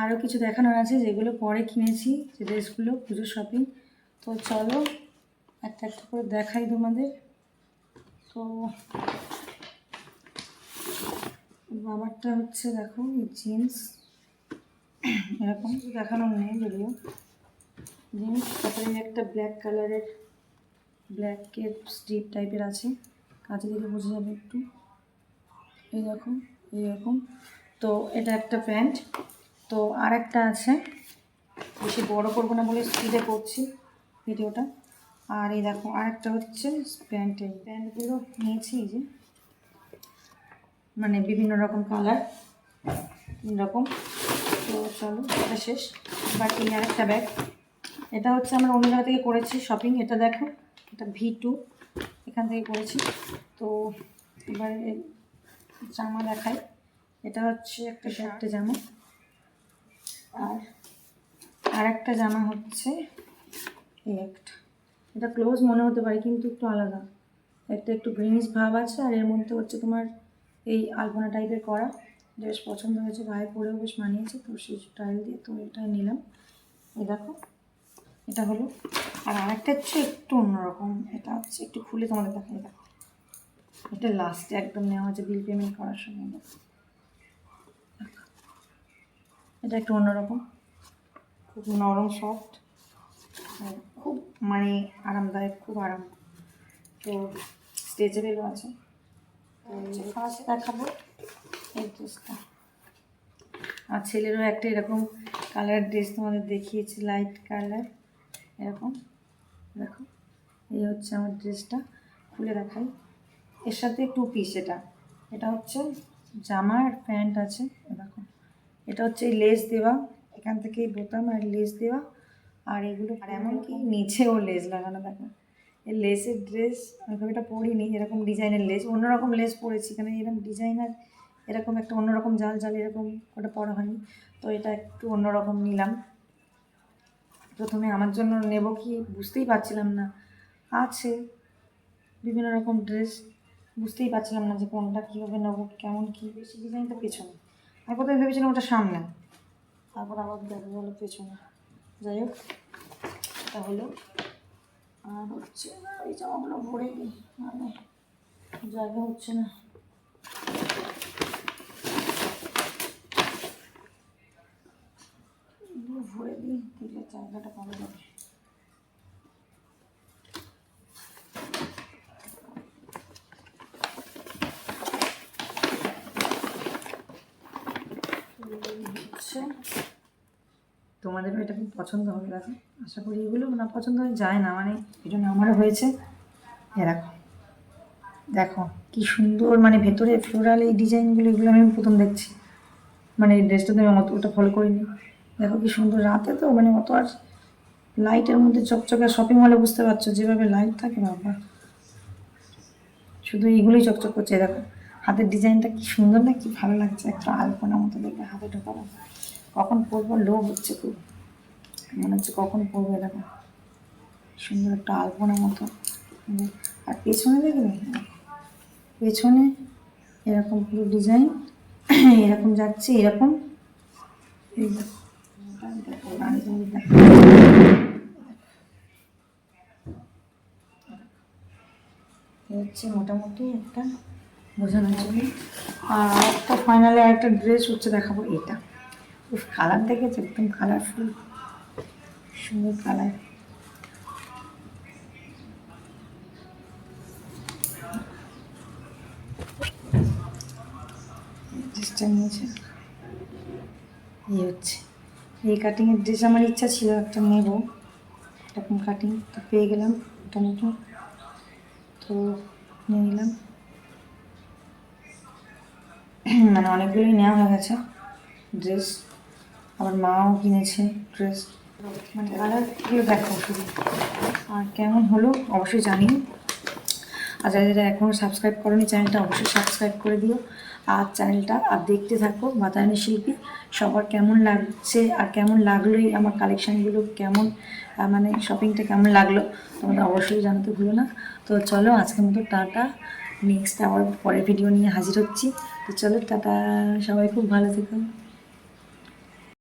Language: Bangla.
আরও কিছু দেখানোর আছে, যেগুলো পরে কিনেছি যে ড্রেসগুলো পুজোর শপিং তো চলো, একটা একটা করে দেখাই তোমাদের। তো বাবারটা হচ্ছে, দেখো জিন্স এরকম দেখানোর নেই যদিও। জিন্স তারপরে একটা ব্ল্যাক কালারের ব্ল্যাকের স্ট্রিপ টাইপের আছে। কাছে দিকে বোঝা যাবে একটু। এই দেখো এইরকম তো এটা একটা প্যান্ট। তো আর একটা আছে। বেশি বড় করব না বলে স্পিডে করছি ভিডিওটা। আর এই দেখো আর একটা হচ্ছে প্যান্ট এই প্যান্টগুলো নিয়েছি যে। মানে বিভিন্ন রকম কালার তিন রকম। তো চলো, এটা শেষ। এবার এই আর একটা ব্যাগ এটা হচ্ছে আমরা অন্য জায়গা থেকে করেছি শপিং এটা দেখো, এটা ভি টু এখান থেকে করেছি। তো এবারে জামা দেখাই। এটা হচ্ছে একটা একটা জামা। আর আর একটা জামা হচ্ছে এই একটা। এটা ক্লোজ মনে হতে পারে, কিন্তু একটু আলাদা। একটা একটু গ্রিনিশ ভাব আছে, আর এর মধ্যে হচ্ছে তোমার এই আলপনা টাইপের করা। বেশ পছন্দ হয়েছে, গায়ে পরেও বেশ মানিয়েছে, তো সেই স্টাইল দিয়ে তো এটাই নিলাম। এই দেখো, এটা হলো। আর আরেকটা হচ্ছে একটু অন্যরকম। এটা হচ্ছে একটু খুলে তোমাদের দেখাই, দেখো। এটা লাস্টে একদম নেওয়া হয়েছে বিল পেমেন্ট করার সময়, দেখো। এটা একটু অন্যরকম। খুব নরম সফট খুব মানে আরামদায়ক, খুব আরাম। তো স্ট্রেচেবেলও আছে। ফার্স্ট দেখাবো এই ড্রেসটা আর ছেলেরও একটা এরকম কালার ড্রেস তোমাদের দেখিয়েছি লাইট কালার এরকম। দেখো, এই হচ্ছে আমার ড্রেসটা খুলে দেখাই। এর সাথে টু পিস এটা। এটা হচ্ছে জামা আর প্যান্ট আছে। দেখো। এটা হচ্ছে লেস দেওয়া। এখান থেকে বোতাম আর লেস দেওয়া। আর এগুলো আর এমনকি নিচেও লেস লাগানো, দেখো। এই লেসের ড্রেস, আমি খুব এটা পরিনি, এরকম ডিজাইনের লেস। অন্যরকম লেস পরেছি এখানে এরকম ডিজাইনার, এরকম একটা অন্যরকম জাল জাল এরকম ওটা পরা হয়নি। তো এটা একটু অন্যরকম নিলাম। প্রথমে আমার জন্য নেব কি বুঝতেই পারছিলাম না। আছে বিভিন্ন রকম ড্রেস, বুঝতেই পারছিলাম না যে কোনটা কীভাবে নেব, কেমন কী, বেশি ডিজাইনটা পেছনে আমি প্রথমে ভেবেছিলাম ওটা সামনে। তারপর আবার দেখো বলো পেছনে। যাই হোক, এটা হলো। আর হচ্ছে না, এই জামাগুলো ভরে দিই মানে জায়গা হচ্ছে না। ভরে দিই, দিলে জায়গাটা কমে যাবে হচ্ছে। তোমাদেরও এটা খুব পছন্দ হবে, দেখো। আশা করি এগুলো না পছন্দ হয়ে যায় না মানে এই জন্য আমারও হয়েছে। এ দেখো। কি সুন্দর মানে ভেতরে ফ্লোরাল এই ডিজাইনগুলো এগুলো আমি প্রথম দেখছি। মানে এই ড্রেসটা তো আমি অত, ওটা ফলো করিনি। দেখো কি সুন্দর, রাতে তো মানে অত আর লাইটের মধ্যে চকচকে শপিং মলে বুঝতে পারছ, যেভাবে লাইট থাকে, বাবা। শুধু এইগুলোই চকচক করছে দেখো। হাতের ডিজাইনটা কি সুন্দর না, কি ভালো লাগছে, একটা আলপনা মতো দেখে হাতে ঢোকানো। কখন পরবো লোভ হচ্ছে খুব। মনে হচ্ছে কখন পরবো দেখো সুন্দর একটা আলপনা মতো। আর পেছনে দেখবে? পেছনে এরকম পুরো ডিজাইন। এরকম যাচ্ছে, এরকম। হচ্ছে মোটামুটি একটা বোঝানোর জন্য। আর একটা ফাইনালে একটা ড্রেস হচ্ছে দেখাবো, এটা। কালার দেখেছ? একদম কালারফুল। সুন্দর কালার। ড্রেসটা নিয়েছে। এই হচ্ছে। এই কাটিংয়ের ড্রেস আমার ইচ্ছা ছিল একটা নেব। এরকম কাটিং তো পেয়ে গেলাম। নতুন তো নিয়ে নিলাম। মানে অনেকগুলোই নেওয়া হয়ে গেছে। ড্রেস আমার মাও কিনেছে ড্রেস মানে কালারগুলো দেখো। শুধু আর কেমন হলো অবশ্যই জানিও। আর যারা যারা এখনও সাবস্ক্রাইব করোনি চ্যানেলটা অবশ্যই সাবস্ক্রাইব করে দিও। আর চ্যানেলটা আর দেখতে থাকো বাতায়নী শিল্পী। সবার কেমন লাগছে আর কেমন লাগলোই আমার কালেকশানগুলো কেমন মানে শপিংটা কেমন লাগল? তোমাদের অবশ্যই জানাতে ভুলো না। তো চলো আজকের মতো টাটা। নেক্সট আবার পরের ভিডিও নিয়ে হাজির হচ্ছি। তো চলো টাটা। সবাই খুব ভালো থেকো।